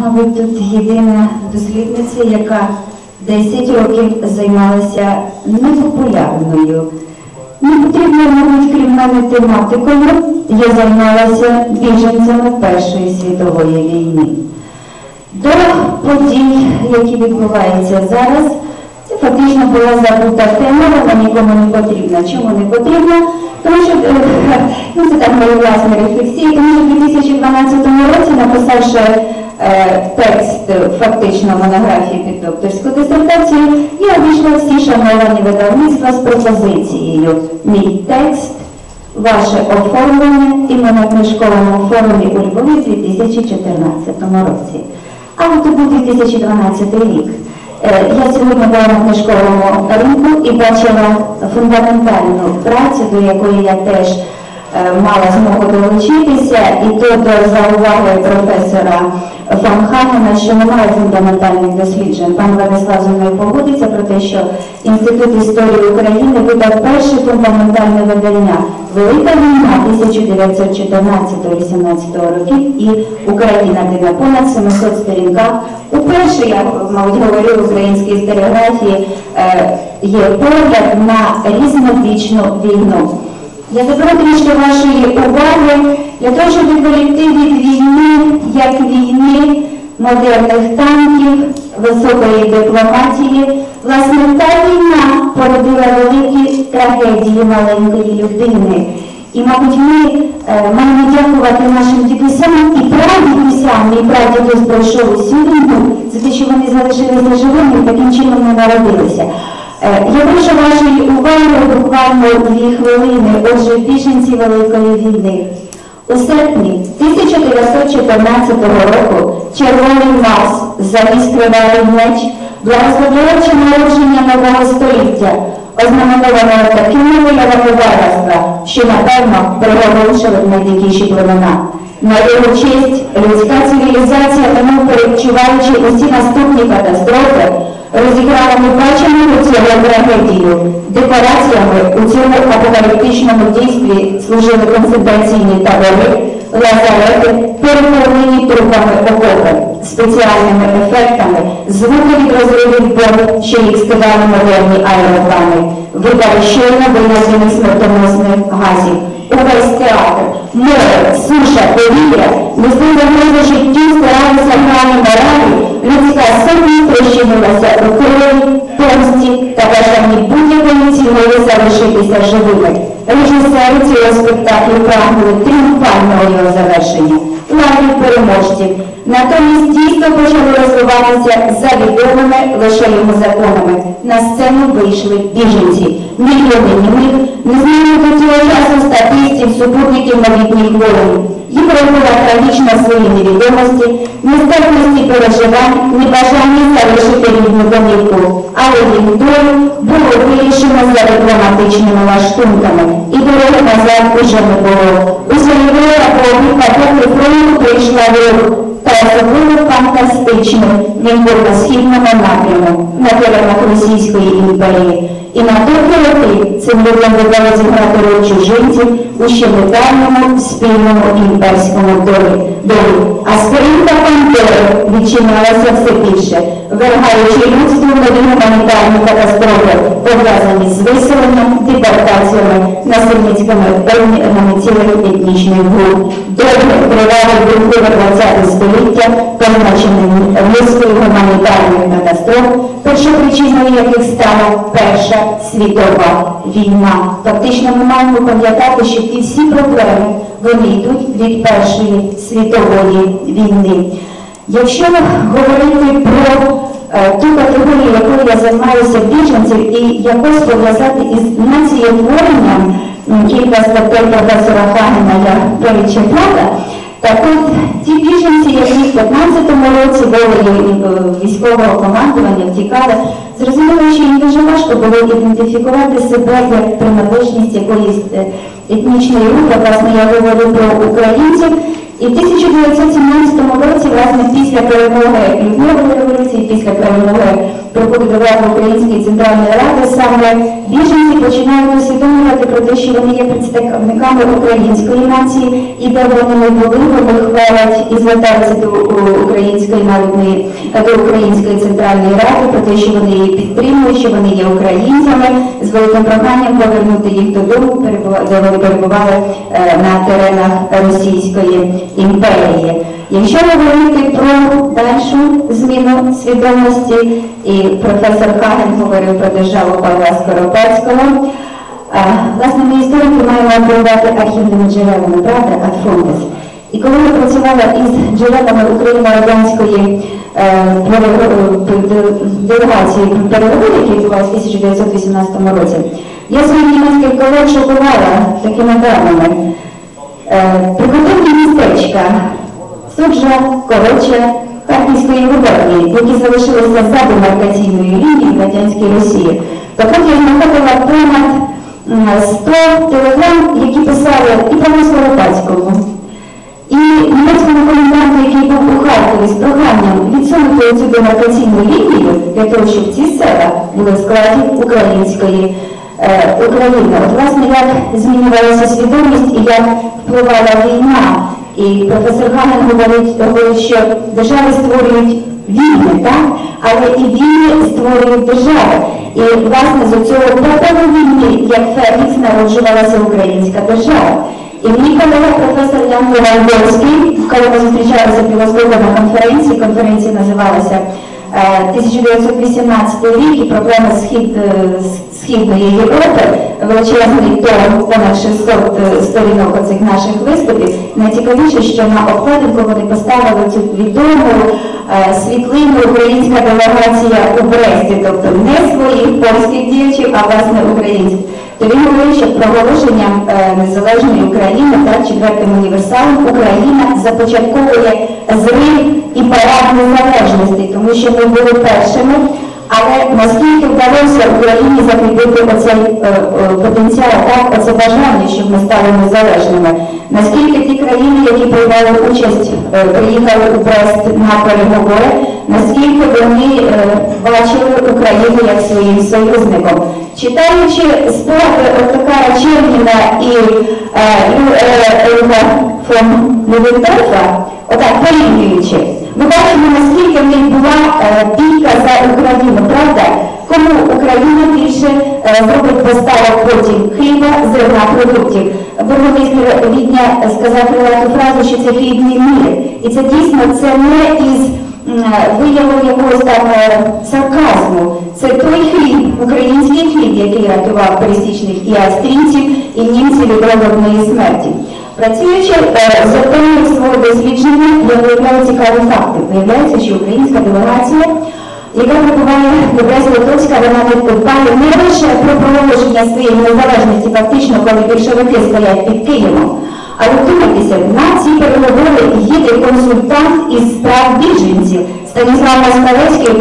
мабуть, тут єдина дослідниця, яка 10 років займалася непопулярною. Не потрібно, мабуть, крім мене тематикою. Я займалася біженцями Першої світової війни. До подій, які відбуваються зараз, це фактично була забута тема, вона нікому не потрібна. Чому не потрібна? Тому що е, ну, це так мої власні рефлексії, тому що в 2012 році, написавши текст е, фактично монографії під докторську дисертацію, я обійшла всі шановані видавництва з пропозицією. Мій текст Ваше оформлення і на книжковому форумі у Львові у 2014 році. А от був 2012 рік. Е, Я сьогодні була на книжковому ринку і бачила фундаментальну працю, до якої я теж е, мала змогу долучитися, і то до зауваги професора Ханена, що немає фундаментальних досліджень. Пан Владислав зі мною погодиться про те, що Інститут історії України видав перше фундаментальне видання Велика війна 1914-18 років і Україна, де на понад 700 сторінках. Уперше я, мабуть, говорю в українській історіографії, е, є погляд на різнобічну війну. Я заберу трішки вашої уваги для того, щоб відволікти від війни, як війни, модерних танків, високої дипломатії. Власне, та війна породила великі трагедії маленької людини. І, мабуть, ми е, маємо дякувати нашим дідусям і прадідусям. Мій прадідусь пройшов усю за те, що вони залишилися живими і таким чином не народилися. Е, Я прошу вашої уваги буквально дві хвилини. Отже, біженці Великої війни. У серпні 1914 року Червоний Марс завіз кривавий меч, благословляючи народження нового століття, ознаменованого такими виявами варварства, що, напевно, приголомшили б найдикіші племена. На його честь людська цивілізація, тому перечуваючи усі наступні катастрофи, розіграла небачену цього трагедію. Декораціями у цьому апокаліптичному дійстві служили концентраційні табори, лазарети, переповнені трупами окопи, спеціальними ефектами, звуки від розривів бомб, що їх скидали модерні аероплани, видали щойно винесених смертоносних газів. Увесь театр, море, суша, повітря, несли загрозу життю, старалися грані моралі, людська сутність розчинилася у крові, помсті та бажанні будь-якої ціною залишитися живими. Режисери цього спектаклю прагнули тріумфального його завершення, лаврів переможців. Натомість дійсно почали розвиватися за відомими лише йому законами. На сцену вийшли біженці, мільйони німих, незмінно до цього часу статистів, супутників новітніх воїн. Їм робила трагічно свої невідомості, нестерпності переживань, небажання залишити рідну домівку. Але їх долю було вирішено за дипломатичними лаштунками, і дороги назад уже не було. У Солівера по обід фронту прийшла ворог, та особливо фантастично він був на східному напряму, на теренах Російської імперії. І на довгі роки цим людям довелося зіграти роль чужинців у ще недавньому спільному імперському долі. А скринька Пантери відчинялася все більше, вергаючи людству нові гуманітарні катастрофи, пов'язані з виселенням, депортаціями, насильницькими обмінами цілих етнічних груп. Довге тривале бурхливе 20 століття, позначеним низкою гуманітарних катастроф, першопричиною яких стала Перша світова війна. Фактично ми маємо пам'ятати, що ті всі проблеми вони йдуть від Першої світової війни. Якщо говорити про е, ту категорію, якою я займаюся біженців, і якось пов'язати із націєтворенням, м, кілька статей професора Хагена я перечитала, так от ті біженці, які в 15-му році волею е, військового командування втікали, зрозуміло, що їм дуже важко було ідентифікувати себе як приналежність якоїсь е, рух. Власне, я говорю про українців. І в 1917 році, власне, після перемоги Людмилової революції, після перемоги приходу до влади Української центральної ради, саме біженці починають усвідомлювати про те, що вони є представниками української нації, і де вони були, вони хвалять і звертаються до української до народної до Української центральної ради про те, що вони її підтримують, що вони є українцями, з великим проханням повернути їх додому, де вони перебували е, на теренах Російської імперії. Якщо говорити про дальшу зміну свідомості, і професор Хаген говорив про державу Павла Скоропадського, Власне, ми історики маємо оперувати архівними джерелами, правда, ad frontes. І коли ми працювали із джерелами Україно-радянської е, е, делегації переговорів, які відбувалися в 1918 році, я своїх німецьких колег шокувала такими даними. Е, Прикордонні містечка Суджа, Короча, Харківської губернії, які залишилися за демаркаційною лінією радянській Росії. Так от я знаходила понад 100 телеграм, які писали і Павлу Скоропадському, і німецькому коменданту, який був у Харкові з проханням відсунути цю демаркаційну лінію для того, щоб ці села були в складі української е, України. От власне як змінювалася свідомість і як впливала війна. І професор Ганен говорить, говорить, що держави створюють війни, так? але і війни створюють держави. І власне з цього війни, як Фелікс, народжувалася українська держава. І мій колега професор Ян Левандовський, коли ми зустрічалися філософами на конференції, конференція називалася 1918 рік і проблеми схід, е, Східної Європи, величезний том, понад 600 е, сторінок оцих наших виступів. Найцікавіше, що на обкладинку вони поставили цю відому е, світлину українська делегація у Бресті, тобто не своїх польських діячів, а власне українських. То він говорить, що проголошенням е, незалежної України та четвертим універсалом Україна започатковує зрив і незалежності, тому що ми були першими. Але наскільки вдалося Україні закріпити оцей е, е, потенціал, так, оце бажання, щоб ми стали незалежними? Наскільки ті країни, які приймали участь, е, приїхали у Брест на переговори, наскільки вони бачили Україну як своїм союзником? Читаючи спогади Отакара Черніна і Ельга фон Левендорфа, отак порівнюючи, ми бачимо, наскільки в них продуктів. Бургомістр Відня сказав крилату фразу, що це хлібний мір. І це дійсно це не із м, виявом якогось там е, сарказму. Це той хліб, український хліб, який рятував пересічних і австрійців, і німців від голодної смерті. Працюючи е, з темою свого дослідження, я виявляю цікаві факти. Виявляється, що українська делегація, яка прибуває до Брест-Литовська, вона дбає не лише про проголошення своєї незалежності, фактично, коли більшовики стоять під Києвом, але вдумайтеся, на ці переговори їде консультант із справ біженців. Станіслав Москалецький,